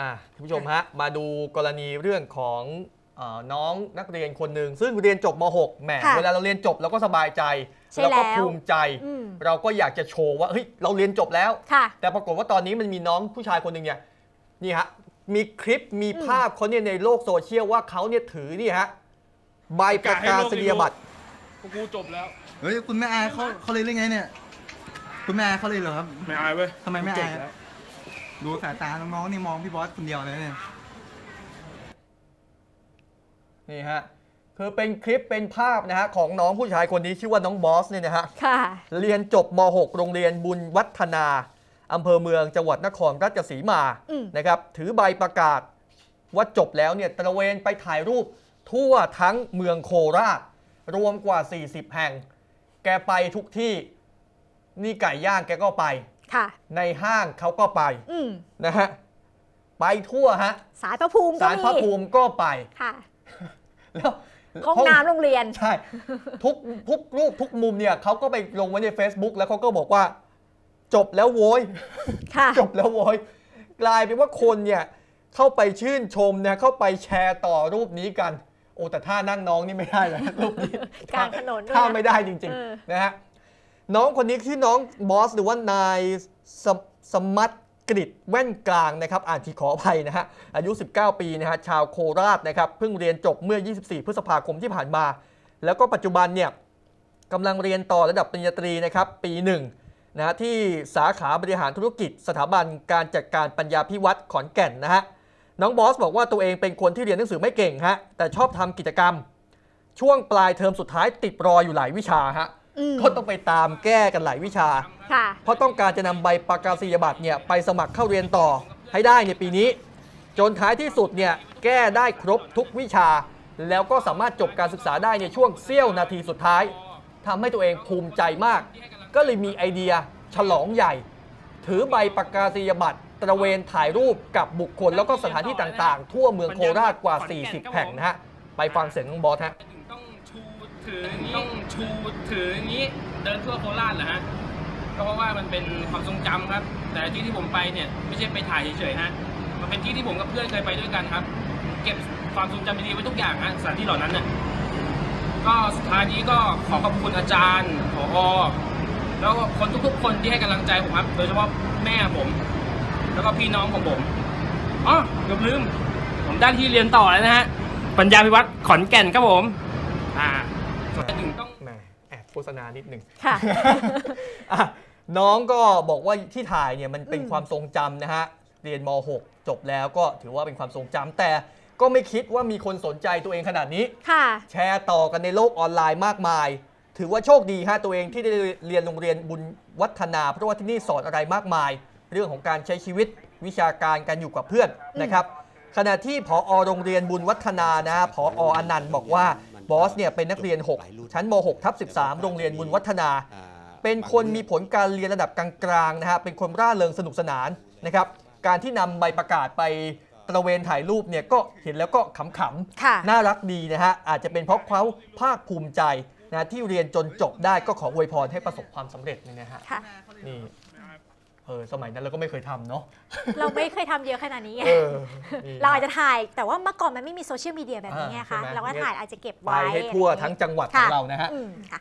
อะคุณผู้ชมฮะมาดูกรณีเรื่องของเออน้องนักเรียนคนหนึ่งซึ่งเรียนจบม .6 แหมค่ะเวลาเราเรียนจบเราก็สบายใจใช่เราก็แล้วภูมิใจ อืม เราก็อยากจะโชว์ว่าเฮ้ยเราเรียนจบแล้ว ค่ะ แต่ปรากฏว่าตอนนี้มันมีน้องผู้ชายคนหนึ่งเนี่ยนี่ฮะมีคลิปมีอืมภาพเขาเนี่ยในโลกโซเชียลว่าเขาเนี่ยถือนี่ฮะใบประกาศนียบัตร พวกกูจบแล้ว เฮ้ยคุณไม่อายเขาเขาเลยหรือไงเนี่ย คุณไม่อายเขาเลยเหรอครับ ไม่อายเว้ยทำไมไม่อาย จบแล้ว ดูสายตาน้องๆนี่มองพี่บอสคนเดียวเลยเนี่ย นี่ฮะคือเป็นคลิปเป็นภาพนะฮะของน้องผู้ชายคนนี้ชื่อว่าน้องบอสเนี่ยนะฮะค่ะ เรียนจบม .6 โรงเรียนบุญวัฒนาอำเภอเมืองจังหวัดนครราชสีมาอืมนะครับถือใบประกาศว่าจบแล้วเนี่ยตระเวนไปถ่ายรูปทั่วทั้งเมืองโคราช รวมกว่า 40 แห่ง แกไปทุกที่ นี่ไก่ย่างแกก็ไปค่ะ ในห้างเขาก็ไปอืมนะฮะไปทั่วฮะสารพระภูมิก็สารมีพระภูมิก็ไปค่ะแล้วห้องน้ำโรงเรียน ใช่ ทุกทุกรูปทุกมุมเนี่ยเขาก็ไปลงไว้ใน Facebook แล้วเขาก็บอกว่า จบแล้วโว้ยค่ะจบแล้วโว้ยกลายเป็นว่าคนเนี่ย เข้าไปชื่นชมนะเข้าไปแชร์ต่อรูปนี้กัน โอ้แต่ท่านั่งน้องนี่ไม่ได้เลยรูปนี้กลางถนนด้วยนะท่าไม่ได้จริงเออๆนะฮะ น้องคนนี้ที่อน้องบอสหรือว่านายสมสมัตกฤษแว่นกลางนะครับอ่านที่ขออภัยนะฮะอายุ 19 ปีนะฮะชาวโคราชนะครับเพิ่งเรียนจบเมื่อ 24 พฤษภาคมที่ผ่านมา แล้วก็ปัจจุบันเนี่ยกำลังเรียนต่อระดับปริญญาตรีนะครับปีหนึ่งนะฮะที่สาขาบริหารธุรกิจ สถาบันการจัดการปัญญาพิวัตรขอนแก่นนะฮะน้องบอสบอกว่าตัวเองเป็นคนที่เรียนหนังสือไม่เก่งฮะแต่ชอบทำกิจกรรม ช่วงปลายเทอมสุดท้ายติดรออยู่หลายวิชาฮะ ก็ต้องไปตามแก้กันหลายวิชาค่ะเพราะต้องการจะนำใบประกาศนียบัตรเนี่ยไปสมัครเข้าเรียนต่อให้ได้ในปีนี้ จนท้ายที่สุดเนี่ยแก้ได้ครบทุกวิชา แล้วก็สามารถจบการศึกษาได้ในช่วงเสี้ยวนาทีสุดท้ายทำให้ตัวเองภูมิใจมาก ก็เลยมีไอเดียฉลองใหญ่ ถือใบประกาศนียบัตรตระเวนถ่ายรูปกับบุคคลแล้วก็สถานที่ต่างๆ ทั่วเมืองโคราชกว่า 40 แห่งนะฮะไปฟังเสียงของบอสฮะ ต้องชูถืออย่างนี้ชูถืออย่างนี้เดินทั่วโคราชเหรอฮะก็เพราะว่ามันเป็นความทรงจำครับ แต่ที่ที่ผมไปเนี่ยไม่ใช่ไปถ่ายเฉยๆฮะมันเป็นที่ที่ผมกับเพื่อนเคยไปด้วยกันครับ เก็บความทรงจำดีๆไว้ทุกอย่างฮะสถานที่เหล่านั้นน่ะก็สุดท้ายนี้ก็ขอขอบคุณอาจารย์ผอแล้วก็คนทุกๆ คนที่ให้กำลังใจผมครับ โดยเฉพาะแม่ผม แล้วก็พี่น้องของผมอ๋อเกือบลืม ผมได้ที่เรียนต่อแล้วนะฮะ ปัญญาพิวัตรขอนแก่นครับผม ถึงต้องแหมแอบโฆษณานิดหนึ่งค่ะอะน้องก็บอกว่าที่ถ่ายเนี่ยมันเป็นอืมความทรงจำนะฮะ เรียนม .6 จบแล้วก็ถือว่าเป็นความทรงจำแต่ก็ไม่คิดว่ามีคนสนใจตัวเองขนาดนี้ ค่ะ แชร์ต่อกันในโลกออนไลน์มากมาย ถือว่าโชคดีฮะตัวเองที่ได้เรียนโรงเรียนบุญวัฒนา เพราะว่าที่นี่สอนอะไรมากมาย เรื่องของการใช้ชีวิตวิชาการการอยู่กับเพื่อนนะครับ ขณะที่ผอโรงเรียนบุญวัฒนานะฮะผออนันต์บอกว่าบอสเนี่ยเป็นนักเรียน 6 ชั้นม 6 ทับ13 โรงเรียนบุญวัฒนา เป็นคนมีผลการเรียนระดับกลางๆนะฮะเป็นคนร่าเริงสนุกสนานนะครับการที่นำใบประกาศไปตระเวนถ่ายรูปเนี่ยก็เห็นแล้วก็ขำค่ะๆน่ารักดีนะฮะอาจจะเป็นเพราะเขาภาคภูมิใจนะที่เรียนจนจบได้ก็ขออวยพรให้ประสบความสำเร็จนี่นะฮะค่ะนี่ เออสมัยนั้นเราก็ไม่เคยทำเนาะ เราไม่เคยทำเยอะขนาดนี้ไง เออนี่ เราอาจจะถ่ายแต่ว่าเมื่อก่อนมันไม่มีโซเชียลมีเดียแบบนี้ไงอ่าใช่คะไหม เราก็ถ่ายอาจจะเก็บไปไว้ให้ทั่วอะไรอย่างทั้งเงี้ย จังหวัดขอค่ะงเรานะฮะ อืมค่ะ